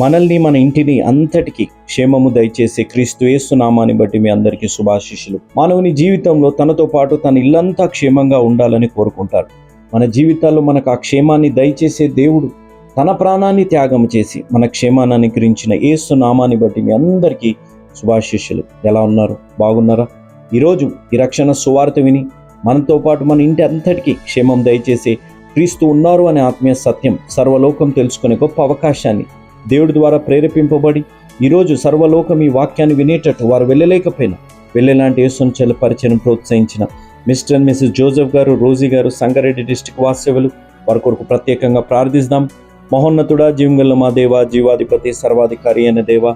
మనల్ని మన ఇంటిని అంతటికి క్షేమము దయచేసే క్రీస్తు యేసు నామాన్ని బట్టి మీ అందరికీ శుభాశిష్యులు మానవుని జీవితంలో తనతో పాటు తన ఇల్లంతా క్షేమంగా ఉండాలని కోరుకుంటారు. మన జీవితాల్లో మనకు ఆ క్షేమాన్ని దయచేసే దేవుడు తన ప్రాణాన్ని త్యాగం చేసి మన క్షేమాన్ని అనుగ్రహించిన ఏసు నామాన్ని బట్టి మీ అందరికీ శుభాశిష్యులు ఎలా ఉన్నారు? బాగున్నారా? ఈరోజు ఈ రక్షణ సువార్త విని మనతో పాటు మన ఇంటి అంతటికీ క్షేమం దయచేసే క్రీస్తు ఉన్నారు అనే ఆత్మీయ సత్యం సర్వలోకం తెలుసుకునే గొప్ప అవకాశాన్ని దేవుడి ద్వారా ప్రేరేపింపబడి ఈరోజు సర్వలోకం ఈ వాక్యాన్ని వినేటట్టు వారు వెళ్ళలేకపోయినా. వెళ్ళేలాంటి యేసును చెల్ల పరిచయం ప్రోత్సహించిన Mr and Mrs Joseph garu Rosy garu Sangareddy district వాసేవులు వారి కొరకు ప్రత్యేకంగా ప్రార్థిస్తాం. మహోన్నతుడా జీవంగల్ల మా దేవ జీవాధిపతి సర్వాధికారి అయిన దేవ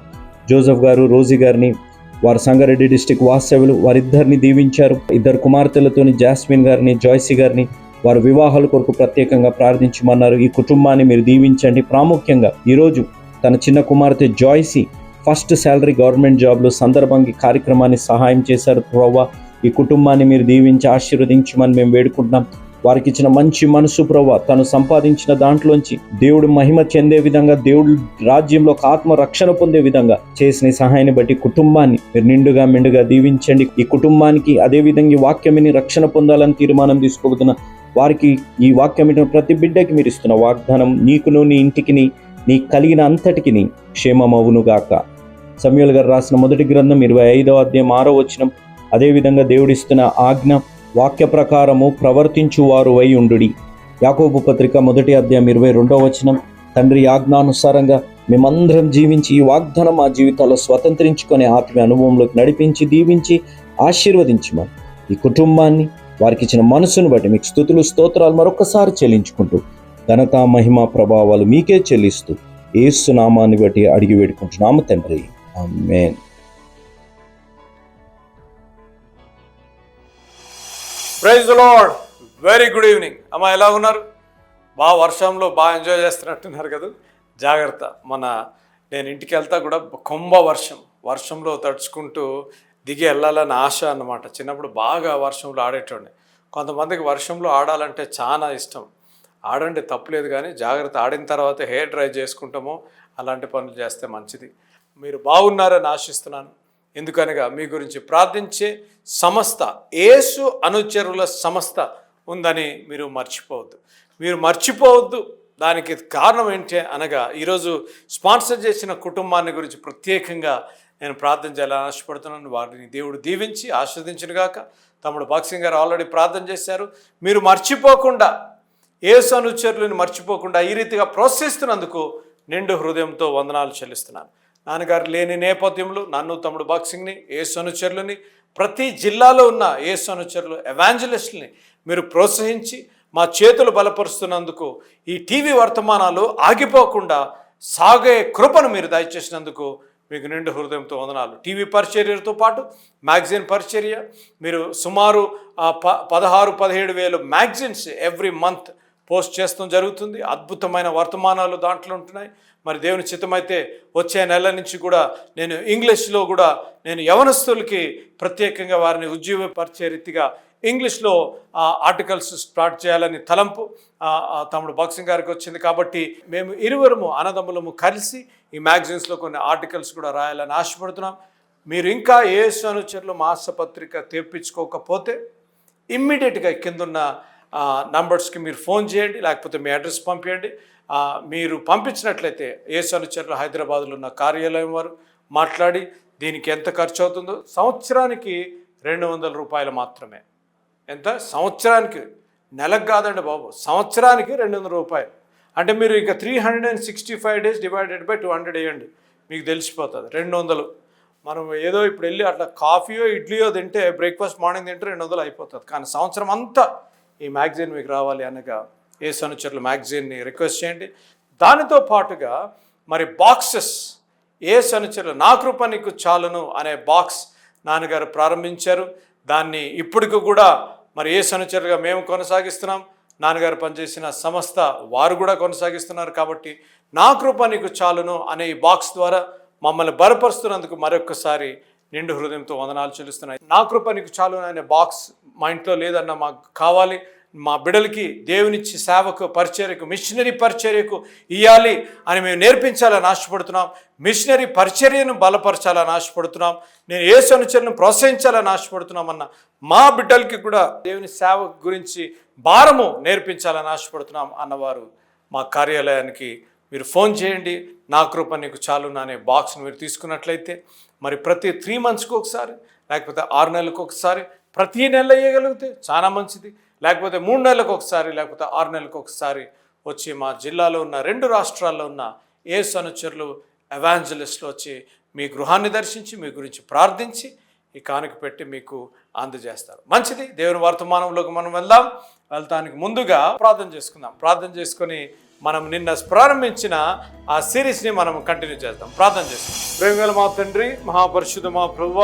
జోసెఫ్ గారు రోజీ గారిని వారు సంగారెడ్డి డిస్టిక్ వాస్తవ్యులు వారిద్దరిని దీవించారు. ఇద్దరు కుమార్తెలతోని జాస్మిన్ గారిని జాయ్సీ గారిని వారు వివాహాల కొరకు ప్రత్యేకంగా ప్రార్థించమన్నారు. ఈ కుటుంబాన్ని మీరు దీవించండి. ప్రాముఖ్యంగా ఈరోజు తన చిన్న కుమార్తె జాయ్సీ ఫస్ట్ శాలరీ గవర్నమెంట్ జాబ్లో సందర్భంగా ఈ కార్యక్రమాన్ని సహాయం చేశారు. ప్రవ్వా ఈ కుటుంబాన్ని మీరు దీవించి ఆశీర్వదించమని మేము వేడుకుంటున్నాం. వారికి ఇచ్చిన మంచి మనసు ప్రవ్వా తను సంపాదించిన దాంట్లోంచి దేవుడు మహిమ చెందే విధంగా దేవుడు రాజ్యంలో ఒక ఆత్మ రక్షణ పొందే విధంగా చేసిన సహాయాన్ని బట్టి కుటుంబాన్ని మీరు నిండుగా మెండుగా దీవించండి. ఈ కుటుంబానికి అదే విధంగా ఈ వాక్యమిని రక్షణ పొందాలని తీర్మానం తీసుకోబోతున్న వారికి ఈ వాక్యం వింటున్న ప్రతి బిడ్డకి మీరు ఇస్తున్న వాగ్దానం నీకును నీ ఇంటికిని నీ కలిగిన అంతటికిని క్షేమమవునుగాక. సమయుల్ గారు రాసిన మొదటి గ్రంథం ఇరవై ఐదవ అధ్యాయం ఆరో వచనం అదేవిధంగా దేవుడిస్తున్న ఆజ్ఞ వాక్య ప్రకారము ప్రవర్తించువారు వై ఉండుడి. యాకోబు పత్రిక మొదటి అధ్యాయం ఇరవై రెండవ వచనం తండ్రి ఆజ్ఞానుసారంగా మేమందరం జీవించి ఈ వాగ్దానం మా జీవితాల్లో స్వతంత్రించుకునే ఆత్మీయ అనుభవంలోకి నడిపించి దీవించి ఆశీర్వదించమని ఈ కుటుంబాన్ని వారికి ఇచ్చిన మనసును బట్టి మీకు స్థుతులు స్తోత్రాలు మరొకసారి చెల్లించుకుంటూ ఘనత మహిమ ప్రభావాలు మీకే చెల్లిస్తూ ఏసు నామాన్ని బట్టి అడిగి వేడుకుంటున్నాము తండ్రి. Amen. Praise lord. Very good evening. అమ్మ ఎలా ఉన్నారు? బాగా వర్షంలో బాగా ఎంజాయ్ చేస్తున్నట్టున్నారు కదా. జాగ్రత్త. మన నేను ఇంటికి వెళ్తా కూడా కొంబ వర్షం. వర్షంలో తడుచుకుంటూ దిగి వెళ్ళాలని ఆశ అన్నమాట. చిన్నప్పుడు బాగా వర్షంలో ఆడేటోడిని. కొంతమందికి వర్షంలో ఆడాలంటే చాలా ఇష్టం. ఆడండి తప్పులేదు కానీ జాగ్రత్త ఆడిన తర్వాత హెయిర్ డ్రై చేసుకుంటామో. అలాంటి పనులు చేస్తే మంచిది. మీరు బాగున్నారని ఆశిస్తున్నాను. ఎందుకనగా మీ గురించి ప్రార్థించే సంస్థ యేసు అనుచరుల సంస్థ ఉందని మీరు మర్చిపోవద్దు. మీరు మర్చిపోవద్దు. దానికి కారణం ఏంటి అనగా ఈరోజు స్పాన్సర్ చేసిన కుటుంబాన్ని గురించి ప్రత్యేకంగా నేను ప్రార్థన చేయాలని ఆశపడుతున్నాను. వారిని దేవుడు దీవించి ఆస్వాదించినగాక తమ్ముడు బాక్సింగ్ గారు ఆల్రెడీ ప్రార్థన చేశారు. మీరు మర్చిపోకుండా ఏ అనుచరులను మర్చిపోకుండా ఈ రీతిగా ప్రోత్సహిస్తున్నందుకు నిండు హృదయంతో వందనాలు చెల్లిస్తున్నాను. నాన్నగారు లేని నేపథ్యంలో నన్ను తమ్ముడు బాక్సింగ్ని ఏ అనుచరులని ప్రతి జిల్లాలో ఉన్న ఏ అనుచరులు ఎవాంజలిస్ట్ని మీరు ప్రోత్సహించి మా చేతులు బలపరుస్తున్నందుకు ఈ టీవీ వర్తమానాలు ఆగిపోకుండా సాగే కృపను మీరు దయచేసినందుకు మీకు నిండు హృదయంతో వందనాలు. టీవీ పరిచర్యతో పాటు మ్యాగజైన్ పరిచర్య. మీరు సుమారు ప పదహారు పదిహేడు వేలు మ్యాగజైన్స్ ఎవ్రీ మంత్ పోస్ట్ చేస్తాం జరుగుతుంది. అద్భుతమైన వర్తమానాలు దాంట్లో ఉంటున్నాయి. మరి దేవుని చిత్తమైతే వచ్చే నెల నుంచి కూడా నేను ఇంగ్లీష్లో కూడా నేను యవనస్తులకి ప్రత్యేకంగా వారిని ఉజ్జీవపరిచే రీతిగా ఇంగ్లీష్లో ఆర్టికల్స్ స్టార్ట్ చేయాలని తలంపు తమ్ముడు బాక్సింగ్ గారికి వచ్చింది కాబట్టి మేము ఇరువురము అన్నదమ్ములము కలిసి ఈ మ్యాగజైన్స్లో కొన్ని ఆర్టికల్స్ కూడా రాయాలని ఆశపడుతున్నాం. మీరు ఇంకా ఏ అనుచరులు మాసపత్రిక తెప్పించుకోకపోతే ఇమ్మీడియట్గా కిందున్న నంబర్స్కి మీరు ఫోన్ చేయండి లేకపోతే మీ అడ్రస్ పంపించండి మీరు పంపించినట్లయితే ఏ అనుచరులు హైదరాబాద్లో ఉన్న కార్యాలయం వారు మాట్లాడి దీనికి ఎంత ఖర్చు అవుతుందో సంవత్సరానికి రెండు వందల రూపాయలు మాత్రమే. ఎంత? సంవత్సరానికి. నెలకు కాదండి బాబు. సంవత్సరానికి రెండు వందల రూపాయలు. అంటే మీరు ఇక three hundred and sixty five days divided by two hundred వేయండి. మీకు తెలిసిపోతుంది. రెండు వందలు మనం ఏదో ఇప్పుడు వెళ్ళి అట్లా కాఫీయో ఇడ్లీయో తింటే బ్రేక్ఫాస్ట్ మార్నింగ్ తింటే రెండు వందలు అయిపోతుంది. కానీ సంవత్సరం అంతా ఈ మ్యాగజైన్ మీకు రావాలి అనగా ఏ సనుచరులు మ్యాగజైన్ని రిక్వెస్ట్ చేయండి. దానితో పాటుగా మరి బాక్సెస్. ఏ సనుచరులు నా కృప నీకు చాలును అనే బాక్స్ నాన్నగారు ప్రారంభించారు. దాన్ని ఇప్పటికి కూడా మరి ఏ సనుచరుగా మేము కొనసాగిస్తున్నాం నాన్నగారు పనిచేసిన సంస్థ వారు కూడా కొనసాగిస్తున్నారు కాబట్టి నా కృప నీకు చాలును అనే ఈ బాక్స్ ద్వారా మమ్మల్ని బలపరుస్తున్నందుకు మరొకసారి నిండు హృదయంతో వందనాలు చెల్లిస్తున్నాయి. నా కృప నీకు చాలును అనే బాక్స్ మా ఇంట్లో లేదన్న మాకు కావాలి. మా బిడ్డలకి దేవునిచ్చి సేవకు పరిచర్యకు మిషనరీ పరిచర్యకు ఇవ్వాలి అని మేము నేర్పించాలని ఆశపడుతున్నాం. మిషనరీ పరిచర్యను బలపరచాలని ఆశపడుతున్నాం. నేను ఏ అనుచరులను ప్రోత్సహించాలని ఆశపడుతున్నామన్న మా బిడ్డలకి కూడా దేవుని సేవ గురించి భారము నేర్పించాలని ఆశపడుతున్నాం అన్నవారు మా కార్యాలయానికి. మీరు ఫోన్ చేయండి. నా కృప నీకు చాలు అనే బాక్స్ను మీరు తీసుకున్నట్లయితే మరి ప్రతి త్రీ మంత్స్కి ఒకసారి లేకపోతే ఆరు నెలలకు ఒకసారి ప్రతి నెల వేయగలిగితే చాలా మంచిది. లేకపోతే మూడు నెలలకు ఒకసారి లేకపోతే ఆరు నెలలకు ఒకసారి వచ్చి మా జిల్లాలో ఉన్న రెండు రాష్ట్రాల్లో ఉన్న ఏ అనుచరులు ఎవాంజలిస్టులు వచ్చి మీ గృహాన్ని దర్శించి మీ గురించి ప్రార్థించి ఈ కానుక పెట్టి మీకు అందజేస్తారు. మంచిది. దేవుని వర్తమానంలోకి మనం వెళ్దాం. వెళ్తానికి ముందుగా ప్రార్థన చేసుకుందాం. ప్రార్థన చేసుకొని మనం నిన్న ప్రారంభించిన ఆ సిరీస్ని మనం కంటిన్యూ చేద్దాం. ప్రార్థన చేసుకుందాం. ప్రేమగల మా తండ్రి మహాపరిశుద్ధ మా ప్రభువ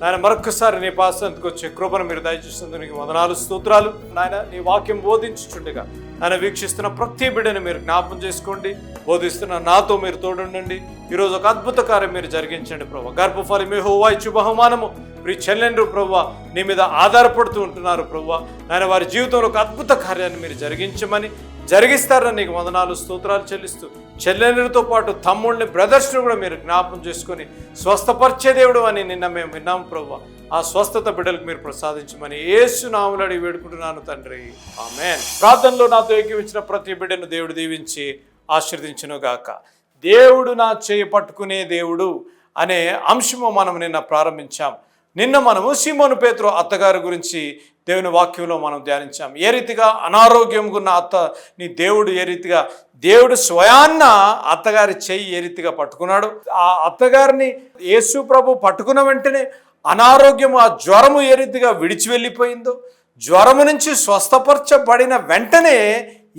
నాయన మరొకసారి నీ పాసంతకు వచ్చే కృపను మీరు దయచేసినందుకు నీకు వందనాలు స్తోత్రాలు. నాయన నీ వాక్యం బోధించుచుండగా ఆయన వీక్షిస్తున్న ప్రతి బిడ్డను మీరు జ్ఞాపం చేసుకోండి. బోధిస్తున్న నాతో మీరు తోడుండండి. ఈరోజు ఒక అద్భుత కార్యం మీరు జరిగించండి ప్రభు. గర్భఫలి మీ హోవా ఇచ్చు బహుమానము. మీ చెల్లెండ్రు ప్రవ్వ నీ మీద ఆధారపడుతూ ఉంటున్నారు ప్రవ్వ నాయన వారి జీవితంలో ఒక అద్భుత కార్యాన్ని మీరు జరిగించమని జరిగిస్తారని నీకు వందనాలు స్తోత్రాలు చెల్లిస్తూ చెల్లెండ్రితో పాటు తమ్ముడిని బ్రదర్స్ని కూడా మీరు జ్ఞాపం చేసుకొని స్వస్థపరిచే దేవుడు అని నిన్న మేము విన్నాం ప్రభు. ఆ స్వస్థత బిడ్డలకు మీరు ప్రసాదించమని ఏసు నాములడి అడిగి వేడుకుంటున్నాను తండ్రి. ఆమె ప్రార్థనలో నాతో ఏకీవించిన ప్రతి బిడ్డను దేవుడు దీవించి ఆశీర్దించును గాక దేవుడు నా చేయి పట్టుకునే దేవుడు అనే అంశము మనం నిన్న ప్రారంభించాం. నిన్న మనము సీమోను పేతురు అత్తగారి గురించి దేవుని వాక్యంలో మనం ధ్యానించాం. ఏ రీతిగా అనారోగ్యం ఉన్న అత్త నీ దేవుడు ఏ రీతిగా దేవుడు స్వయాన్న అత్తగారి చెయ్యి ఏ రీతిగా పట్టుకున్నాడు? ఆ అత్తగారిని యేసు ప్రభు పట్టుకున్న వెంటనే అనారోగ్యం ఆ జ్వరము ఏ రీతిగా విడిచి వెళ్ళిపోయిందో జ్వరము నుంచి స్వస్థపరచబడిన వెంటనే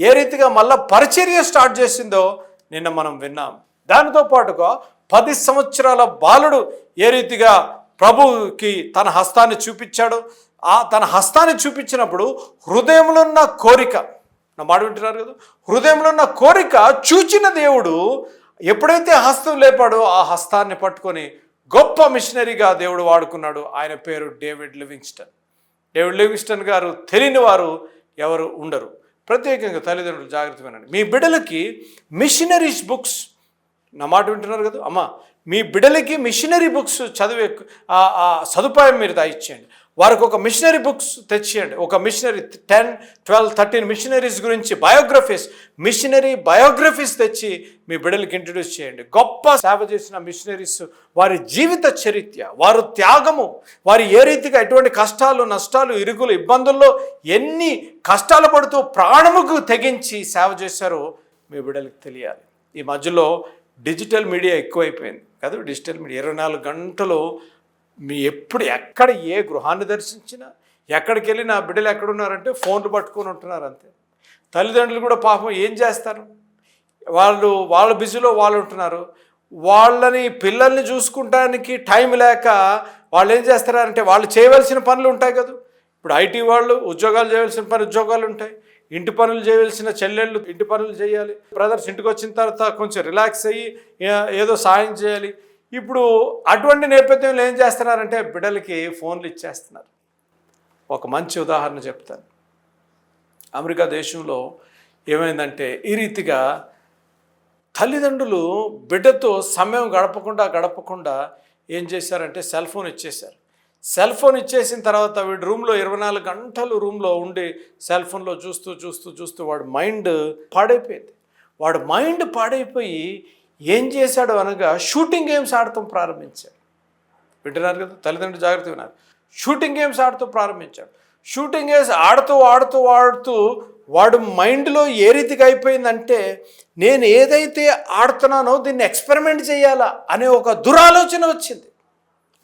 ఏ రీతిగా మళ్ళా పరిచర్య స్టార్ట్ చేసిందో నిన్న మనం విన్నాం. దానితో పాటుగా పది సంవత్సరాల బాలుడు ఏ రీతిగా ప్రభుకి తన హస్తాన్ని చూపించాడు. ఆ తన హస్తాన్ని చూపించినప్పుడు హృదయంలో ఉన్న కోరిక నా మాట వింటున్నారు కదా? హృదయంలో ఉన్న కోరిక చూచిన దేవుడు ఎప్పుడైతే హస్తం లేపాడో ఆ హస్తాన్ని పట్టుకొని గొప్ప మిషనరీగా దేవుడు వాడుకున్నాడు. ఆయన పేరు డేవిడ్ లివింగ్స్టన్. డేవిడ్ లివింగ్స్టన్ గారు తెలియని వారు ఎవరు ఉండరు. ప్రత్యేకంగా తల్లిదండ్రులు జాగ్రత్తగా మీ బిడ్డలకి మిషనరీస్ బుక్స్ నా మాట వింటున్నారు కదా? అమ్మ మీ బిడ్డలకి మిషనరీ బుక్స్ చదివే సదుపాయం మీరు దయచేయండి వారికి ఒక మిషనరీ బుక్స్ తెచ్చియండి. ఒక missionary ten twelve thirteen missionaries గురించి బయోగ్రఫీస్ మిషనరీ బయోగ్రఫీస్ తెచ్చి మీ బిడ్డలకి ఇంట్రడ్యూస్ చేయండి. గొప్ప సేవ చేసిన మిషనరీస్ వారి జీవిత చరిత్ర వారు త్యాగము వారు ఏ రీతిగా ఎటువంటి కష్టాలు నష్టాలు ఇరుగులు ఇబ్బందుల్లో ఎన్ని కష్టాలు పడుతూ ప్రాణముకు తెగించి సేవ చేశారో మీ బిడ్డలకు తెలియాలి. ఈ మధ్యలో డిజిటల్ మీడియా ఎక్కువైపోయింది. కాదు డిజిటల్ మీడియా. ఇరవై నాలుగు గంటలు మీ ఎప్పుడు ఎక్కడ ఏ గృహాన్ని దర్శించినా ఎక్కడికి వెళ్ళినా బిడ్డలు ఎక్కడున్నారంటే ఫోన్లు పట్టుకొని ఉంటున్నారు అంతే. తల్లిదండ్రులు కూడా పాపం ఏం చేస్తారు? వాళ్ళు వాళ్ళ బిజీలో వాళ్ళు ఉంటున్నారు. వాళ్ళని పిల్లల్ని చూసుకుంటానికి టైం లేక వాళ్ళు ఏం చేస్తారంటే వాళ్ళు చేయవలసిన పనులు ఉంటాయి కదా. ఇప్పుడు ఐటీ వాళ్ళు ఉద్యోగాలు చేయవలసిన పని ఉద్యోగాలు ఉంటాయి. ఇంటి పనులు చేయవలసిన చెల్లెళ్ళు ఇంటి పనులు చేయాలి. బ్రదర్స్ ఇంటికి వచ్చిన తర్వాత కొంచెం రిలాక్స్ అయ్యి ఏదో సాయం చేయాలి. ఇప్పుడు అటువంటి నేపథ్యంలో ఏం చేస్తున్నారంటే బిడ్డలకి ఫోన్లు ఇచ్చేస్తున్నారు. ఒక మంచి ఉదాహరణ చెప్తాను. అమెరికా దేశంలో ఏమైందంటే ఈ రీతిగా తల్లిదండ్రులు బిడ్డతో సమయం గడపకుండా గడపకుండా ఏం చేశారంటే సెల్ ఫోన్ ఇచ్చేశారు. సెల్ ఫోన్ ఇచ్చేసిన తర్వాత వీడు రూమ్లో ఇరవై నాలుగు గంటలు రూమ్లో ఉండి సెల్ ఫోన్లో చూస్తూ చూస్తూ చూస్తూ వాడు మైండ్ పాడైపోయింది. వాడు మైండ్ పాడైపోయి ఏం చేశాడు అనగా షూటింగ్ గేమ్స్ ఆడటం ప్రారంభించాడు. వింటున్నారు కదా? తల్లిదండ్రులు జాగ్రత్త విన్నారు షూటింగ్ గేమ్స్ ఆడుతూ ప్రారంభించాడు. షూటింగ్ గేమ్స్ ఆడుతూ ఆడుతూ ఆడుతూ వాడు మైండ్లో ఏ రీతిగా అయిపోయిందంటే నేను ఏదైతే ఆడుతున్నానో దీన్ని ఎక్స్పెరిమెంట్ చేయాలా అనే ఒక దురాలోచన వచ్చింది.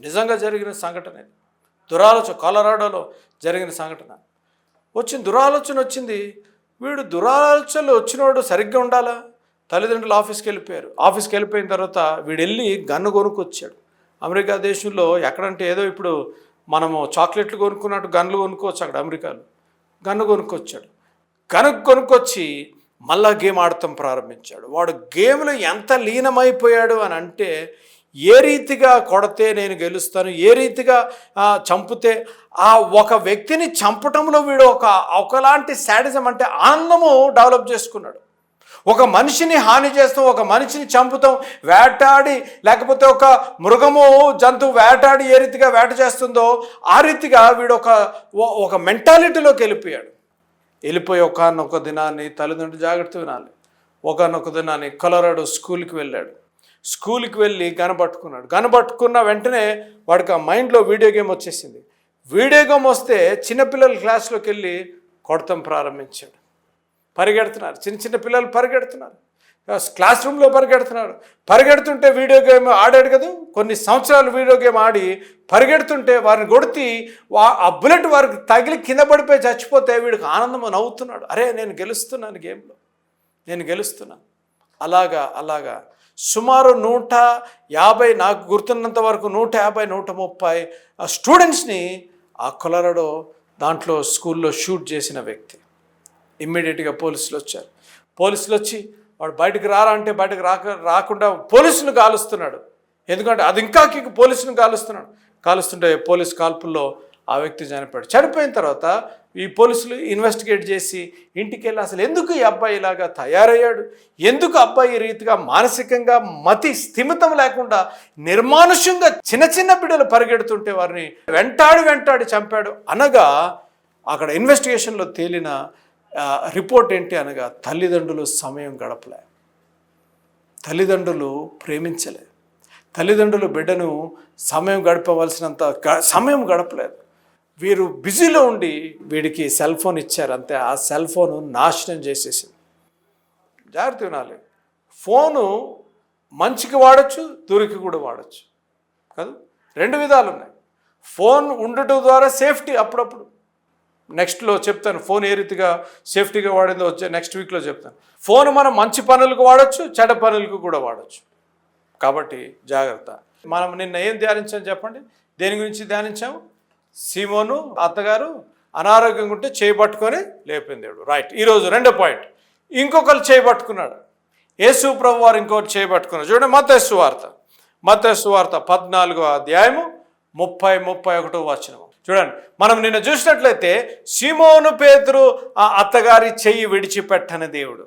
నిజంగా జరిగిన సంఘటన ఇది. దురాలోచన కాలరాడోలో జరిగిన సంఘటన. వచ్చింది దురాలోచన వచ్చింది. వీడు దురాలోచనలు వచ్చినవాడు సరిగ్గా ఉండాలా? తల్లిదండ్రులు ఆఫీస్కి వెళ్ళిపోయారు. ఆఫీస్కి వెళ్ళిపోయిన తర్వాత వీడు వెళ్ళి గన్ను కొనుక్కొచ్చాడు. అమెరికా దేశంలో ఎక్కడంటే ఏదో ఇప్పుడు మనము చాక్లెట్లు కొనుక్కున్నట్టు గన్లు కొనుక్కోవచ్చు అక్కడ అమెరికాలో. గన్ను కొనుక్కొచ్చాడు. గనుక్ కొనుక్కొచ్చి మళ్ళా గేమ్ ఆడటం ప్రారంభించాడు. వాడు గేమ్లో ఎంత లీనమైపోయాడు అని అంటే ఏ రీతిగా కొడితే నేను గెలుస్తాను ఏ రీతిగా చంపితే ఆ ఒక వ్యక్తిని చంపటంలో వీడు ఒక ఒకలాంటి శాడిజం అంటే ఆనందము డెవలప్ చేసుకున్నాడు. ఒక మనిషిని హాని చేస్తాం ఒక మనిషిని చంపుతాం వేటాడి లేకపోతే ఒక మృగము జంతువు వేటాడి ఏ రీతిగా వేట చేస్తుందో ఆ రీతిగా వీడు ఒక ఒక మెంటాలిటీలోకి వెళ్ళిపోయాడు. వెళ్ళిపోయి ఒకనొక దినాన్ని తల్లిదండ్రులు జాగ్రత్త వినాలి. ఒకనొక దినాన్ని కొలరాడు స్కూల్కి వెళ్ళాడు. స్కూల్కి వెళ్ళి గనపట్టుకున్నాడు గనపట్టుకున్న వెంటనే వాడికి ఆ మైండ్లో వీడియో గేమ్ వచ్చేసింది. వీడియో గేమ్ వస్తే చిన్నపిల్లల క్లాస్లోకి వెళ్ళి కొడతాం ప్రారంభించాడు. పరిగెడుతున్నారు. చిన్న చిన్న పిల్లలు పరిగెడుతున్నారు. క్లాస్ రూమ్లో పరిగెడుతున్నారు పరిగెడుతుంటే వీడియో గేమ్ ఆడాడు కదా? కొన్ని సంవత్సరాలు వీడియో గేమ్ ఆడి పరిగెడుతుంటే వారిని కొడితే వా ఆ బుల్లెట్ వారికి తగిలి కింద పడిపోయి చచ్చిపోతే వీడికి ఆనందం నవ్వుతున్నాడు. అరే నేను గెలుస్తున్నాను గేమ్లో. నేను గెలుస్తున్నాను అలాగా అలాగా. సుమారు నూట యాభై నాకు గుర్తున్నంత వరకు నూట యాభై నూట ముప్పై స్టూడెంట్స్ని ఆ కొలరడో దాంట్లో స్కూల్లో షూట్ చేసిన వ్యక్తి. ఇమ్మీడియట్గా పోలీసులు వచ్చారు. పోలీసులు వచ్చి వాడు బయటకు రారా అంటే బయటకు రాక రాకుండా పోలీసులు కాలుస్తున్నాడు. ఎందుకంటే అది ఇంకా పోలీసును కాలుస్తున్నాడు. కాలుస్తుంటే పోలీస్ కాల్పుల్లో ఆ వ్యక్తి చనిపోయాడు. చనిపోయిన తర్వాత ఈ పోలీసులు ఇన్వెస్టిగేట్ చేసి ఇంటికి వెళ్ళి అసలు ఎందుకు ఈ అబ్బాయి ఇలాగా తయారయ్యాడు? ఎందుకు అబ్బాయి ఈ రీతిగా మానసికంగా మతి స్థిమితం లేకుండా నిర్మానుష్యంగా చిన్న చిన్న బిడ్డలు పరిగెడుతుంటే వారిని వెంటాడు వెంటాడి చంపాడు అనగా అక్కడ ఇన్వెస్టిగేషన్లో తేలిన రిపోర్ట్ ఏంటి అనగా తల్లిదండ్రులు సమయం గడపలే. తల్లిదండ్రులు ప్రేమించలే. తల్లిదండ్రులు బిడ్డను సమయం గడపవలసినంత గ- సమయం గడపలేదు. వీరు బిజీలో ఉండి వీడికి సెల్ ఫోన్ ఇచ్చారు అంతే. ఆ సెల్ ఫోన్ నాశనం చేసేసింది. జాగ్రత్త వినాలి ఫోను మంచికి వాడచ్చు దూరికి కూడా వాడచ్చు. కాదు? రెండు విధాలు ఉన్నాయి. ఫోన్ ఉండటం ద్వారా సేఫ్టీ అప్పుడప్పుడు. నెక్స్ట్లో చెప్తాను ఫోన్ ఏ రీతిగా సేఫ్టీగా వాడిందో వచ్చే నెక్స్ట్ వీక్లో చెప్తాను. ఫోన్ మనం మంచి పనులకు వాడచ్చు చెడ్డ పనులకు కూడా వాడచ్చు. కాబట్టి జాగ్రత్త. మనం నిన్న ఏం ధ్యానించాం చెప్పండి? దేని గురించి ధ్యానించాము? సీమోను అత్తగారు అనారోగ్యంగా ఉంటే చేయబట్టుకొని లేపింది దేవుడు. రైట్ ఈరోజు రెండో పాయింట్ ఇంకొకరు చేయబట్టుకున్నాడు యేసు ప్రభు వారు ఇంకొకరు చేయబట్టుకున్నారు చూడండి మతస్సు వార్త. మతస్సు వార్త పద్నాలుగో అధ్యాయము ముప్పై ముప్పై ఒకటో వచనము. చూడండి మనం నిన్న చూసినట్లయితే సీమోను పేతురు ఆ అత్తగారి చెయ్యి విడిచిపెట్టని దేవుడు.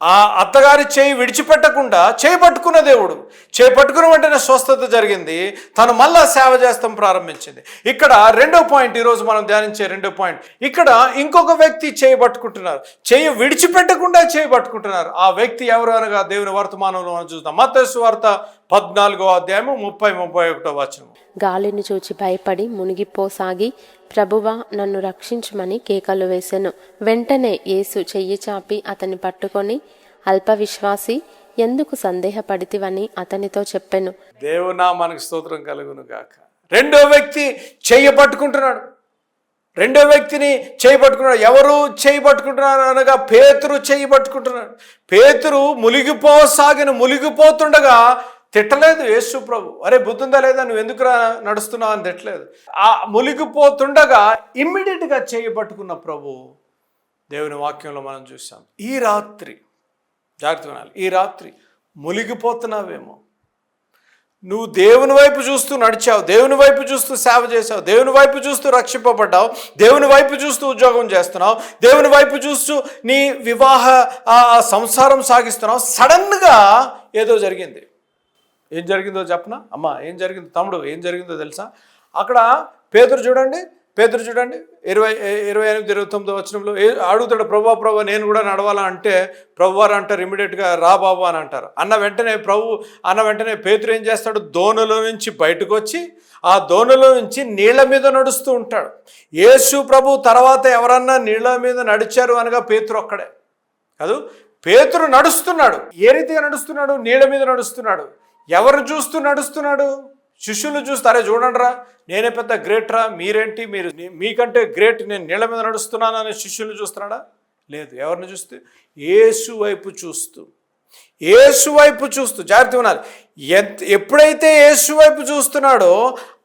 ఆ అత్తగారి చేయి విడిచిపెట్టకుండా చేయి పట్టుకున్న దేవుడు. చేయి వెంటనే స్వస్థత జరిగింది. తను మళ్ళా సేవ చేస్తాం ప్రారంభించింది. ఇక్కడ రెండో పాయింట్ ఈరోజు మనం ధ్యానించే రెండో పాయింట్. ఇక్కడ ఇంకొక వ్యక్తి చేయి పట్టుకుంటున్నారు. చేయి విడిచిపెట్టకుండా చేయి పట్టుకుంటున్నారు. ఆ వ్యక్తి ఎవరు అనగా దేవుని వర్తమానంలో మనం చూద్దాం మతస్సు వార్త పద్నాలుగో అధ్యాయము ముప్పై ముప్పై ఒకటో వచనం గాలిని చూచి భయపడి మునిగిపోసాగి ప్రభువా నన్ను రక్షించమని కేకలు వేశాను వెంటనే యేసు చెయ్యి చాపి అతని పట్టుకొని అల్ప విశ్వాసి ఎందుకు సందేహపడితివని అతనితో చెప్పాను. దేవునా మనకు స్తోత్రం కలుగును గాక. రెండో వ్యక్తి చెయ్యి పట్టుకుంటున్నాడు. రెండో వ్యక్తిని చేయి పట్టుకున్నాడు ఎవరు చేయి పట్టుకుంటున్నారు అనగా పేతురు చేయి పట్టుకుంటున్నాడు. పేతురు మునిగిపోసాగిన మునిగిపోతుండగా తిట్టలేదు యేసు ప్రభు. అరే బుద్ధుందా లేదా? నువ్వు ఎందుకు రా నడుస్తున్నావు అని తిట్టలేదు. ఆ మునిగిపోతుండగా ఇమ్మీడియట్గా చేయబట్టుకున్న ప్రభు దేవుని వాక్యంలో మనం చూసాం. ఈ రాత్రి జాగ్రత్త వినాలి. ఈ రాత్రి మునిగిపోతున్నావేమో. నువ్వు దేవుని వైపు చూస్తూ నడిచావు దేవుని వైపు చూస్తూ సేవ చేసావు దేవుని వైపు చూస్తూ రక్షింపబడ్డావు దేవుని వైపు చూస్తూ ఉద్యోగం చేస్తున్నావు దేవుని వైపు చూస్తూ నీ వివాహ ఆ, సంసారం సాగిస్తున్నావు. సడన్గా ఏదో జరిగింది. ఏం జరిగిందో చెప్పనా? అమ్మా ఏం జరిగిందో? తమ్ముడు ఏం జరిగిందో తెలుసా? అక్కడ పేదరు చూడండి పేదరు చూడండి ఇరవై ఇరవై ఎనిమిది ఇరవై తొమ్మిది వచ్చినంలో ఏ అడుగుతాడు ప్రభా ప్రభా నేను కూడా నడవాలా? అంటే ప్రభు వారు అంటారు ఇమీడియట్గా రా బాబు అని అంటారు. అన్న వెంటనే ప్రభు అన్న వెంటనే పేతురు ఏం చేస్తాడు? దోణలో నుంచి బయటకు వచ్చి ఆ దోణలో నుంచి నీళ్ళ మీద నడుస్తూ ఉంటాడు. యేసు ప్రభు తర్వాత ఎవరన్నా నీళ్ళ మీద నడిచారు అనగా పేతురు ఒక్కడే. కాదు పేతురు నడుస్తున్నాడు. ఏ రీతిగా నడుస్తున్నాడు? నీళ్ళ మీద నడుస్తున్నాడు. ఎవరు చూస్తూ నడుస్తున్నాడు? శిష్యులు చూస్తే అరే చూడండి రా నేనే పెద్ద గ్రేట్ రా మీరేంటి మీరు మీకంటే గ్రేట్ నేను నీళ్ళ మీద నడుస్తున్నాను అని శిష్యులు చూస్తున్నాడా? లేదు ఎవరిని చూస్తూ? ఏసు వైపు చూస్తూ. ఏసు వైపు చూస్తూ. జాగ్రత్త ఉన్నారు ఎంత ఎప్పుడైతే యేసు వైపు చూస్తున్నాడో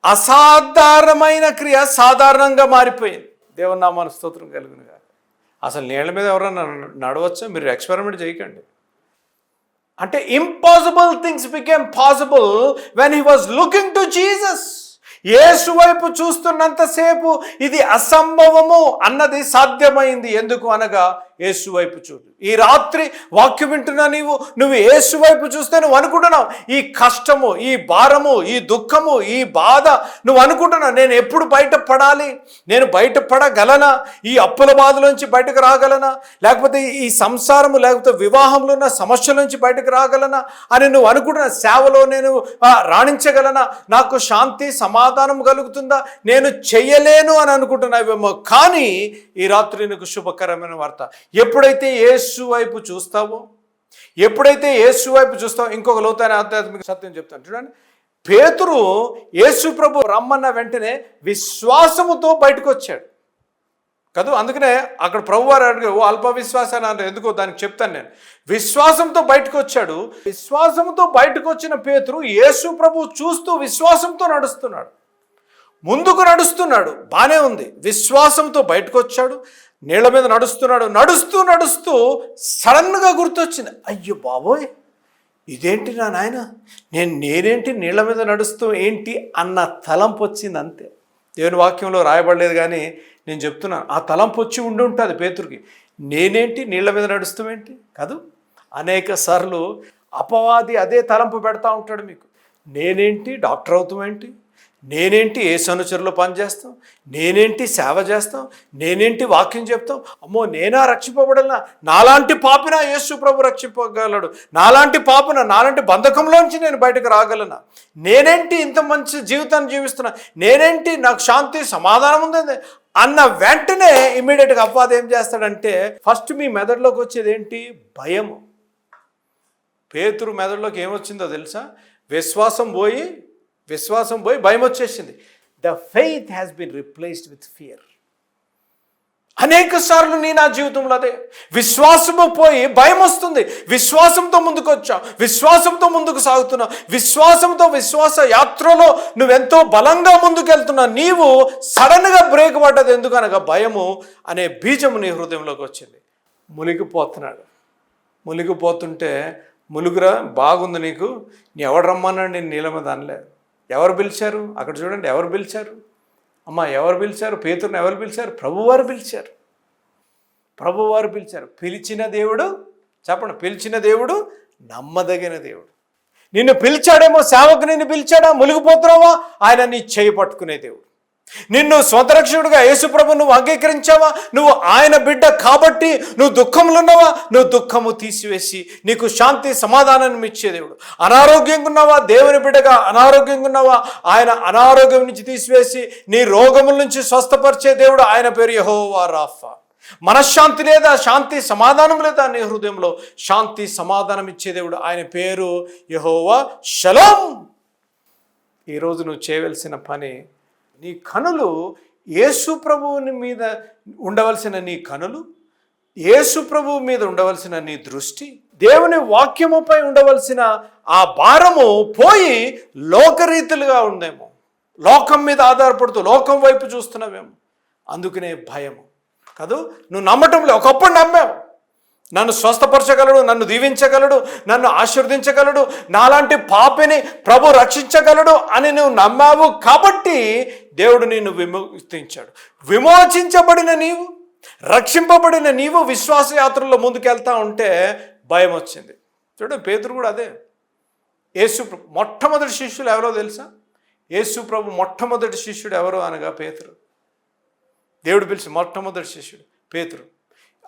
అసాధారణమైన క్రియ సాధారణంగా మారిపోయింది. దేవుని నామాన స్తోత్రం కలుగునుగా అసలు నీళ్ళ మీద ఎవరన్నా నడవచ్చా? మీరు ఎక్స్పెరిమెంట్ చేయకండి. అంటే impossible things became possible when he was looking to Jesus యేసు వైపు చూస్తున్నంతసేపు ఇది అసంభవము అన్నది సాధ్యమైంది. ఎందుకు అనగా యేసు వైపు చూడు. ఈ రాత్రి వాక్యం వింటున్నా నీవు నువ్వు యేసు వైపు చూస్తే నువ్వు అనుకుంటున్నావు ఈ కష్టము ఈ భారము ఈ దుఃఖము ఈ బాధ నువ్వు అనుకుంటున్నావు నేను ఎప్పుడు బయటపడాలి నేను బయటపడగలనా ఈ అప్పుల బాధలోంచి బయటకు రాగలనా? లేకపోతే ఈ సంసారము లేకపోతే వివాహంలో ఉన్న సమస్యల నుంచి బయటకు రాగలనా? అని నువ్వు అనుకుంటున్న సేవలో నేను రాణించగలనా? నాకు శాంతి సమాధానం కలుగుతుందా? నేను చెయ్యలేను అని అనుకుంటున్నావేమో. కానీ ఈ రాత్రి నీకు శుభకరమైన వార్త. ఎప్పుడైతే యేసు వైపు చూస్తావో ఎప్పుడైతే యేసు వైపు చూస్తావో ఇంకొక లోతైన ఆధ్యాత్మిక సత్యం చెప్తాను. చూడండి పేతురు యేసు ప్రభు రమ్మన్న వెంటనే విశ్వాసముతో బయటకు వచ్చాడు. కదా? అందుకనే అక్కడ ప్రభు వారు అడిగారు ఓ అల్ప విశ్వాసాన్ని అంటే ఎందుకో దానికి చెప్తాను నేను. విశ్వాసంతో బయటకు వచ్చాడు. విశ్వాసంతో బయటకు వచ్చిన పేతురు యేసు ప్రభు చూస్తూ విశ్వాసంతో నడుస్తున్నాడు. ముందుకు నడుస్తున్నాడు. బాగానే ఉంది. విశ్వాసంతో బయటకు వచ్చాడు. నీళ్ళ మీద నడుస్తున్నాడు నడుస్తూ నడుస్తూ సడన్గా గుర్తొచ్చింది. అయ్యో బాబోయ్! ఇదేంటి నా నాయన? నేను నేనేంటి నీళ్ళ మీద నడుస్తూ ఏంటి అన్న తలంపు వచ్చింది అంతే. దేవుని వాక్యంలో రాయబడలేదు కానీ నేను చెప్తున్నాను ఆ తలంపు వచ్చి ఉండి ఉంటుంది పేతురికి. నేనేంటి నీళ్ళ మీద నడుస్తూ ఏంటి? కాదు అనేక సార్లు అపవాది అదే తలంపు పెడతా ఉంటాడు మీకు. నేనేంటి డాక్టర్ అవుతామేంటి నేనేంటి ఏ సనుచరులో పనిచేస్తాం? నేనేంటి సేవ చేస్తాం? నేనేంటి వాక్యం చెప్తాం? అమ్మో నేనా రక్షింపబడలనా? నాలాంటి పాపిన యేసు ప్రభు రక్షింపగలడు. నాలాంటి పాపన నాలాంటి బంధకంలోంచి నేను బయటకు రాగలనా? నేనేంటి ఇంత మంచి జీవితాన్ని జీవిస్తున్నా? నేనేంటి నాకు శాంతి సమాధానం ఉంది? అన్న వెంటనే ఇమీడియట్గా అపవాదం ఏం చేస్తాడంటే ఫస్ట్ మీ మెదడులోకి వచ్చేది ఏంటి? భయము. పేతురు మెదడులోకి ఏమొచ్చిందో తెలుసా? విశ్వాసం పోయి విశ్వాసం పోయి భయం వచ్చేసింది. The faith has been replaced with fear అనేక సార్లు నీ నా జీవితంలో అదే. విశ్వాసము పోయి భయం వస్తుంది. విశ్వాసంతో ముందుకు వచ్చావు విశ్వాసంతో ముందుకు సాగుతున్నావు విశ్వాసంతో విశ్వాస యాత్రలో నువ్వెంతో బలంగా ముందుకెళ్తున్నావు నీవు సడన్గా బ్రేక్ పడ్డది ఎందుకనగా భయము అనే బీజము నీ హృదయంలోకి వచ్చింది. మునిగిపోతున్నాడు. మునిగిపోతుంటే ములుగురా బాగుంది నీకు. నీ ఎవడు రమ్మన్నాడు? నేను నీళ్ళ మీద అనలేదు. ఎవరు పిలిచారు? అక్కడ చూడండి ఎవరు పిలిచారు? అమ్మ ఎవరు పిలిచారు? పేతురుని ఎవరు పిలిచారు? ప్రభువారు పిలిచారు. ప్రభువారు పిలిచారు. పిలిచిన దేవుడు చెప్పండి పిలిచిన దేవుడు నమ్మదగిన దేవుడు. నిన్ను పిలిచాడేమో సేవకు నిన్ను పిలిచాడా? మునిగిపోతున్నావా? ఆయన నీ చేయి పట్టుకునే దేవుడు. నిన్ను స్వతరక్షకుడుగా యేసుప్రభు నువ్వు అంగీకరించావా? నువ్వు ఆయన బిడ్డ కాబట్టి నువ్వు దుఃఖంలో ఉన్నావా నువ్వు దుఃఖము తీసివేసి నీకు శాంతి సమాధానాన్ని ఇచ్చే దేవుడు. అనారోగ్యంగా ఉన్నావా? దేవుని బిడ్డగా అనారోగ్యంగా ఉన్నావా? ఆయన అనారోగ్యం నుంచి తీసివేసి నీ రోగముల నుంచి స్వస్థపరిచే దేవుడు ఆయన పేరు యహోవా రాఫా. మనశ్శాంతి లేదా? శాంతి సమాధానం లేదా? నీ హృదయంలో శాంతి సమాధానం ఇచ్చే దేవుడు ఆయన పేరు యహోవా. షలోం! ఈరోజు నువ్వు చేయవలసిన పని నీ కనులు యేసు ప్రభువుని మీద ఉండవలసిన నీ కనులు యేసు ప్రభువు మీద ఉండవలసిన నీ దృష్టి దేవుని వాక్యముపై ఉండవలసిన ఆ భారము పోయి లోకరీతులుగా ఉందేమో. లోకం మీద ఆధారపడుతూ లోకం వైపు చూస్తున్నావేమో. అందుకనే భయము. కాదు? నువ్వు నమ్మటంలో ఒకప్పుడు నమ్మావు. నన్ను స్వస్థపరచగలడు నన్ను దీవించగలడు నన్ను ఆశీర్వదించగలడు నాలాంటి పాపిని ప్రభు రక్షించగలడు అని నువ్వు నమ్మావు కాబట్టి దేవుడు నిన్ను విమోచించాడు. విమోచించబడిన నీవు రక్షింపబడిన నీవు విశ్వాసయాత్రలో ముందుకెళ్తా ఉంటే భయం వచ్చింది. చూడండి పేదరు కూడా అదే. యేసు మొట్టమొదటి శిష్యులు ఎవరో తెలుసా? యేసు ప్రభు మొట్టమొదటి శిష్యుడు ఎవరో అనగా పేతురు. దేవుడు పిలిచి మొట్టమొదటి శిష్యుడు పేతురు.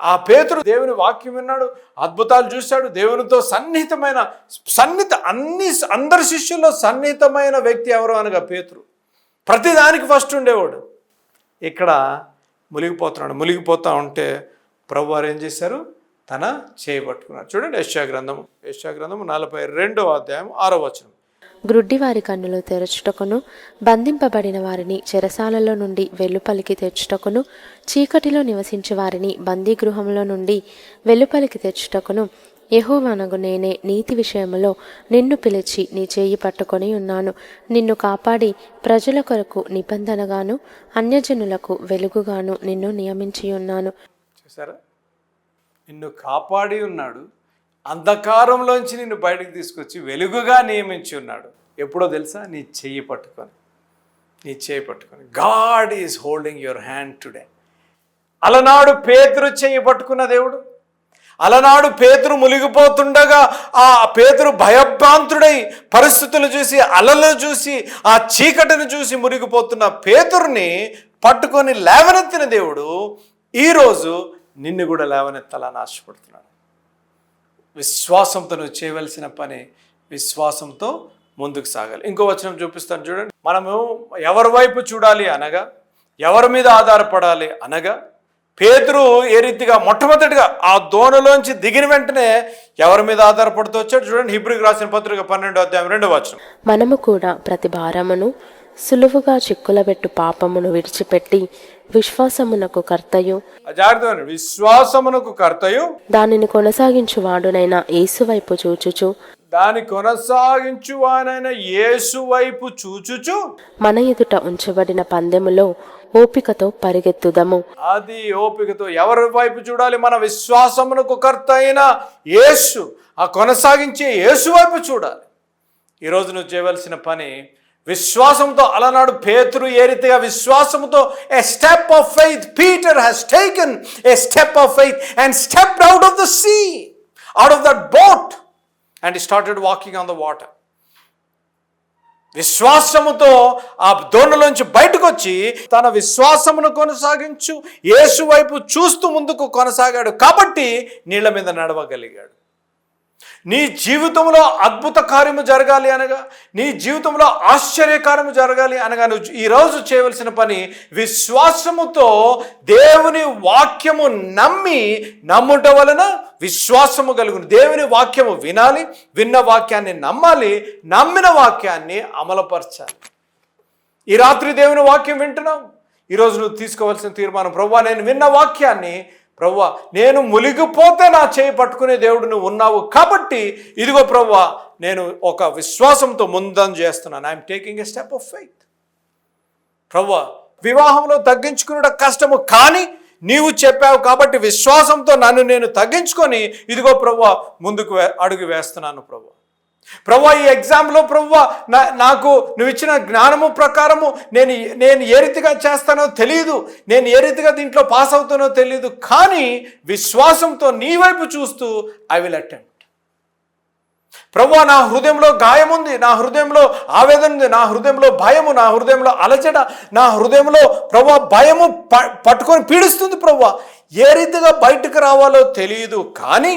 ఆ పేతురు దేవుని వాక్యం విన్నాడు అద్భుతాలు చూశాడు దేవునితో సన్నిహితమైన సన్నిహిత అన్ని అందరి శిష్యుల్లో సన్నిహితమైన వ్యక్తి ఎవరు అనగా పేతురు? ప్రతిదానికి ఫస్ట్ ఉండేవాడు. ఇక్కడ మునిగిపోతున్నాడు. మునిగిపోతా ఉంటే ప్రభు వారు ఏం చేశారు? తన చేయబట్టుకున్నారు చూడండి యశ్యా గ్రంథము. యశ్యా గ్రంథము నలభై రెండో అధ్యాయం ఆరో వచనం. గ్రుడ్డి వారి కన్నులు తెరచుటకును బంధింపబడిన వారిని చెరసాలలో నుండి వెలుపలికి తెచ్చుటకును చీకటిలో నివసించే వారిని బందీగృహంలో నుండి వెలుపలికి తెచ్చుటకును యహోవనగు నేనే నీతి విషయములో నిన్ను పిలిచి నీ చేయి పట్టుకొని ఉన్నాను. నిన్ను కాపాడి ప్రజల కొరకు నిబంధనగాను అన్యజనులకు వెలుగుగాను నిన్ను నియమించి ఉన్నాను. చూసారా నిన్ను కాపాడి ఉన్నాడు. అంధకారంలోంచి నిన్ను బయటకు తీసుకొచ్చి వెలుగుగా నియమించి ఉన్నాడు. ఎప్పుడో తెలుసా? నీ చెయ్యి పట్టుకొని. నీ చేయి పట్టుకొని. God is holding your hand today. అలనాడు పేతురు చేయి పట్టుకున్న దేవుడు అలనాడు పేతురు మునిగిపోతుండగా ఆ పేతురు భయభ్రాంతుడై పరిస్థితులు చూసి అలలు చూసి ఆ చీకటిని చూసి మునిగిపోతున్న పేతుర్ని పట్టుకొని లేవనెత్తిన దేవుడు ఈరోజు నిన్ను కూడా లేవనెత్తాలని ఆశపడుతున్నాడు విశ్వాసంతో నువ్వు చేయవలసిన పని విశ్వాసంతో ముందుకు సాగాలి. ఇంకో వచనం చూపిస్తాను చూడండి. మనము ఎవరి వైపు చూడాలి అనగా ఎవరి మీద ఆధారపడాలి అనగా పేతురు ఏ రీతిగా మొట్టమొదటిగా ఆ దోణలోంచి దిగిన వెంటనే ఎవరి మీద ఆధారపడుతూ వచ్చాడు చూడండి హిబ్రికి రాసిన పత్రిక పన్నెండో అధ్యాయం రెండో వచనం. మనము కూడా ప్రతి భారమును సులువుగా చిక్కులబెట్టు పాపమును విడిచిపెట్టి విశ్వాసమునకు కర్తయు. జాగ్రత్త. విశ్వాసమునకు కర్తయు. దానిని కొనసాగించువాడునైన యేసువైపు చూచుచు. దాని కొనసాగించు వానైన యేసు వైపు చూచుచు. మన ఎదుట ఉంచబడిన పందెములో ఓపికతో పరిగెత్తుదము. అది ఓపికతో ఎవరి వైపు చూడాలి? మన విశ్వాసమునకు కర్త అయిన యేసు. ఆ కొనసాగించే యేసు వైపు చూడాలి. ఈరోజు నువ్వు చేయవలసిన పని విశ్వాసంతో అలనాడు పేతురు ఏ రీతిగా విశ్వాసంతో a step of faith Peter has taken a step of faith and step out of the sea out of that boat and started walking on the water విశ్వాసముతో ఆ దోణలోంచి బయటకు వచ్చి తన విశ్వాసమును కొనసాగించు. యేసు వైపు చూస్తూ ముందుకు కొనసాగాడు కాబట్టి నీళ్ళ మీద నడవగలిగాడు. నీ జీవితంలో అద్భుత కార్యము జరగాలి అనగా నీ జీవితంలో ఆశ్చర్యకార్యము జరగాలి అనగా నువ్వు ఈరోజు చేయవలసిన పని విశ్వాసముతో దేవుని వాక్యము నమ్మి నమ్ముట వలన విశ్వాసము కలుగును. దేవుని వాక్యము వినాలి విన్న వాక్యాన్ని నమ్మాలి నమ్మిన వాక్యాన్ని అమలుపరచాలి. ఈ రాత్రి దేవుని వాక్యం వింటున్నాం. ఈరోజు నువ్వు తీసుకోవాల్సిన తీర్మానం ప్రవ్వా నేను విన్న వాక్యాన్ని ప్రవ్వా నేను మునిగిపోతే నా చేయి పట్టుకునే దేవుడు నువ్వు ఉన్నావు కాబట్టి ఇదిగో ప్రవ్వా నేను ఒక విశ్వాసంతో ముందం చేస్తున్నాను. I'm taking a step of faith ప్రవ్వా వివాహంలో తగ్గించుకున్న కష్టము కానీ నీవు చెప్పావు కాబట్టి విశ్వాసంతో నన్ను నేను తగ్గించుకొని ఇదిగో ప్రవ్వ ముందుకు అడుగు వేస్తున్నాను ప్రవ్వా. ప్రవ్వ ఈ ఎగ్జామ్లో ప్రవ్వ నా నాకు నువ్వు ఇచ్చిన జ్ఞానము ప్రకారము నేను నేను ఏ రీతిగా చేస్తానో తెలియదు నేను ఏ రీతిగా దీంట్లో పాస్ అవుతానో తెలియదు కానీ విశ్వాసంతో నీ వైపు చూస్తూ ఐ విల్ అటెంప్ట్ ప్రభు నా హృదయంలో గాయం ఉంది నా హృదయంలో ఆవేదన ఉంది నా హృదయంలో భయము నా హృదయంలో అలచట నా హృదయంలో ప్రభు భయము ప- పట్టుకొని పీడిస్తుంది ప్రభు ఏ రీతిగా బయటకు రావాలో తెలియదు కానీ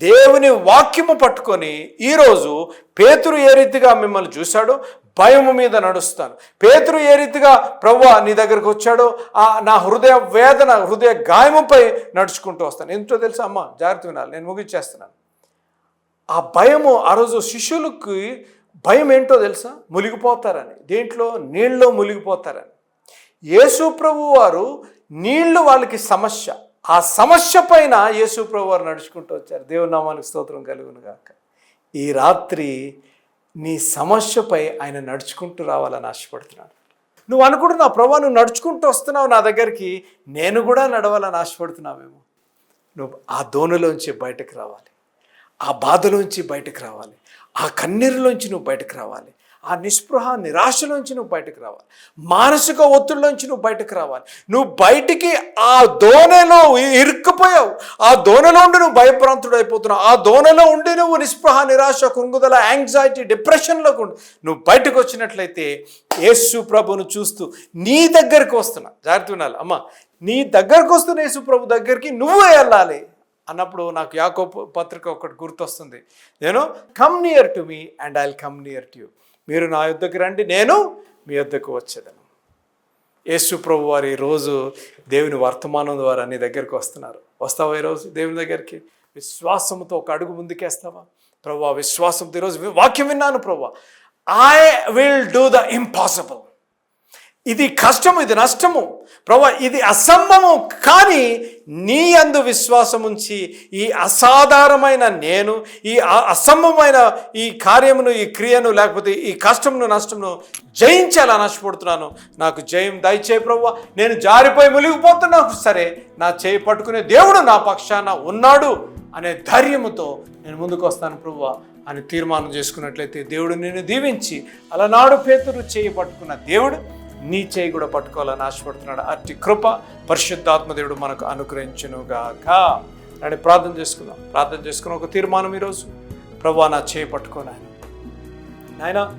దేవుని వాక్యము పట్టుకొని ఈరోజు పేతురు ఏ రీతిగా మిమ్మల్ని చూశాడో భయము మీద నడుస్తాను. పేతురు ఏ రీతిగా ప్రభు నీ దగ్గరకు వచ్చాడో ఆ నా హృదయ వేదన హృదయ గాయముపై నడుచుకుంటూ వస్తాను. ఎంతో తెలుసా అమ్మ? జాగ్రత్త వినాలి నేను ముగించేస్తున్నాను. ఆ భయము ఆ రోజు శిష్యులకి భయం ఏంటో తెలుసా? మునిగిపోతారని. దేంట్లో? నీళ్ళలో మునిగిపోతారని. యేసు ప్రభు వారు నీళ్ళు వాళ్ళకి సమస్య. ఆ సమస్య పైన యేసు ప్రభు వారు నడుచుకుంటూ వచ్చారు. దేవుని నామానికి స్తోత్రం కలుగును గాక. ఈ రాత్రి నీ సమస్యపై ఆయన నడుచుకుంటూ రావాలని ఆశపడుతున్నాడు. నువ్వు అనుకుంటున్నావు ప్రభా నువ్వు నడుచుకుంటూ వస్తున్నావు నా దగ్గరికి. నేను కూడా నడవాలని ఆశపడుతున్నావేమో. నువ్వు ఆ దోణిలోంచి బయటకు రావాలి. ఆ బాధలోంచి బయటకు రావాలి. ఆ కన్నీరులోంచి నువ్వు బయటకు రావాలి. ఆ నిస్పృహ నిరాశలోంచి నువ్వు బయటకు రావాలి. మానసిక ఒత్తిడిలోంచి నువ్వు బయటకు రావాలి. నువ్వు బయటికి ఆ దోణలో ఇరుక్కుపోయావు. ఆ దోణలో ఉండి నువ్వు భయభ్రాంతుడు అయిపోతున్నావు. ఆ దోణలో ఉండి నువ్వు నిస్పృహ నిరాశ కుంగుదల యాంగ్జైటీ డిప్రెషన్లోకి ఉండి. నువ్వు బయటకు వచ్చినట్లయితే యేసు ప్రభును చూస్తూ నీ దగ్గరికి వస్తున్నా. జాగ్రత్త వినాలి. అమ్మ నీ దగ్గరకు వస్తున్న యేసు ప్రభు దగ్గరికి నువ్వు వెళ్ళాలి. అన్నప్పుడు నాకు యాకో పత్రిక ఒకటి గుర్తొస్తుంది. నేను come near to me and I come near to you మీరు నా యుద్ధకు రండి నేను మీ యుద్ధకు వచ్చేదను. యేసు ప్రభు వారు ఈరోజు దేవుని వర్తమానం ద్వారా నీ దగ్గరికి వస్తున్నారు. వస్తావా ఈరోజు దేవుని దగ్గరికి? విశ్వాసంతో ఒక అడుగు ముందుకేస్తావా? ప్రభు విశ్వాసంతో ఈరోజు వాక్యం విన్నాను ప్రభు I will do the impossible ఇది కష్టము ఇది నష్టము. ప్రభా ఇది అసంభవం కానీ నీ అందు విశ్వాసం ఉంచి ఈ అసాధారణమైన నేను ఈ అసంభవమైన ఈ కార్యమును ఈ క్రియను లేకపోతే ఈ కష్టమును నష్టమును జయించాలని ఆశపడుతున్నాను. నాకు జయం దయచే ప్రభు నేను జారిపోయి మునిగిపోతున్నాను సరే నా చేయి పట్టుకునే దేవుడు నా పక్షాన ఉన్నాడు అనే ధైర్యముతో నేను ముందుకు వస్తాను ప్రభు అని తీర్మానం చేసుకున్నట్లయితే దేవుడు నిన్ను దీవించి అలనాడు పేతురు చేయి పట్టుకున్న దేవుడు నీ చేయి కూడా పట్టుకోవాలని ఆశపడుతున్నాడు. అట్టి కృప పరిశుద్ధాత్మదేవుడు మనకు అనుగ్రహించునుగాక. అని ప్రార్థన చేసుకుందాం. ప్రార్థన చేసుకుని ఒక తీర్మానం ఈరోజు. ప్రభా నా చేయి పట్టుకోను ఆయన నాయన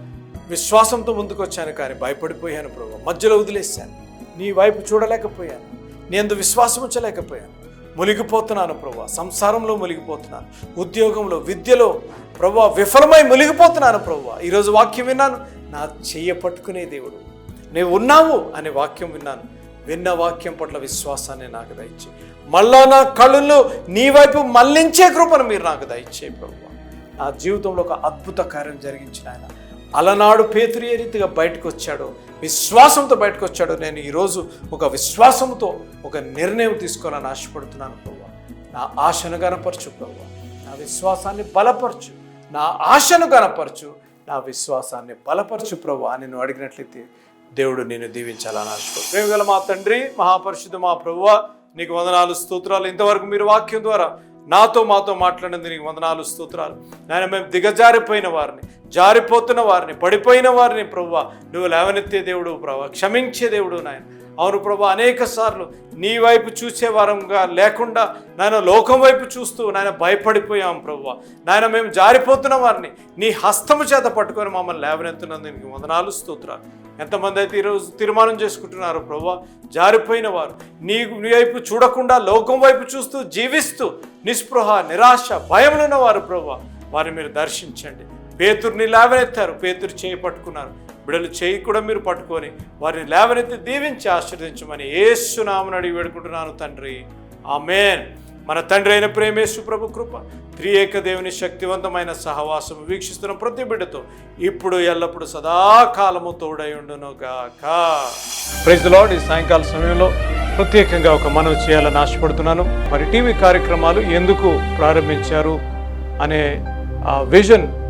విశ్వాసంతో ముందుకు వచ్చాను కానీ భయపడిపోయాను ప్రభు. మధ్యలో వదిలేశాను. నీ వైపు చూడలేకపోయాను. నీ అందు విశ్వాసం ఉంచలేకపోయాను. మునిగిపోతున్నాను ప్రభు. సంసారంలో మునిగిపోతున్నాను. ఉద్యోగంలో విద్యలో ప్రభు విఫలమై మునిగిపోతున్నాను ప్రభు. ఈరోజు వాక్యం విన్నాను. నా చెయ్య పట్టుకునే దేవుడు. నీవు ఉన్నావు అనే వాక్యం విన్నాను. విన్న వాక్యం పట్ల విశ్వాసాన్ని నాకు దయచే మళ్ళా నా కళ్ళు నీ వైపు మళ్ళించే కృపను మీరు నాకు దయచే ప్రభు నా జీవితంలో ఒక అద్భుత కార్యం జరిగించిన ఆయన. అలనాడు పేతురు ఏ రీతిగా బయటకు వచ్చాడో విశ్వాసంతో బయటకు వచ్చాడో నేను ఈరోజు ఒక విశ్వాసంతో ఒక నిర్ణయం తీసుకోవాలని ఆశపడుతున్నాను ప్రభు నా ఆశను గనపరచు ప్రభు నా విశ్వాసాన్ని బలపరచు. నా ఆశను గనపరచు. నా విశ్వాసాన్ని బలపరచు ప్రభు అని నువ్వు అడిగినట్లయితే దేవుడు నేను దీవించాలని ఆశపడు ప్రేమగల మా తండ్రి మహాపరిషుద్ధ మా ప్రభువ నీకు వందనాలు స్తోత్రాలు. ఇంతవరకు మీరు వాక్యం ద్వారా నాతో మాతో మాట్లాడినందుకు నీకు వందనాలు స్తోత్రాలు. నాయన మేము దిగజారిపోయిన వారిని జారిపోతున్న వారిని పడిపోయిన వారిని ప్రభువ. నువ్వు లేవనెత్తే దేవుడు ప్రభు. క్షమించే దేవుడు నాయన. అవును ప్రభు అనేక సార్లు నీ వైపు చూసేవారంగా లేకుండా నాయన లోకం వైపు చూస్తూ నాయన భయపడిపోయాం ప్రభు. నాయన మేము జారిపోతున్న వారిని నీ హస్తము చేత పట్టుకొని మమ్మల్ని లేవనెత్తున్నందుకు వందనాలు స్తోత్రాలు. ఎంతమంది అయితే ఈరోజు తీర్మానం చేసుకుంటున్నారు ప్రభు జారిపోయిన వారు నీ నీ వైపు చూడకుండా లోకం వైపు చూస్తూ జీవిస్తూ నిస్పృహ నిరాశ భయములున్న ఉన్నవారు ప్రభు వారిని మీరు దర్శించండి. పేతుర్ని లేవనెత్తారు. పేతురు చేయి పట్టుకున్నారు. బిడలు చేయి కూడా మీరు పట్టుకొని వారిని లేవనెత్తి దీవించి ఆశీర్వదించమని ఏసునామని అడిగి వేడుకుంటున్నాను తండ్రి. ఆమెన్. మన తండ్రి అయిన ప్రేమేశు ప్రభు కృప త్రియేక దేవుని శక్తివంతమైన సహవాసము వీక్షిస్తున్న ప్రతి బిడ్డతో ఇప్పుడు ఎల్లప్పుడు సదాకాలము తోడై ఉండును గాక ప్రైజ్ ఈ సాయంకాల సమయంలో ప్రత్యేకంగా ఒక మనవి చేయాలని ఆశపడుతున్నాను. మరి టీవీ కార్యక్రమాలు ఎందుకు ప్రారంభించారు అనే ఆ విజన్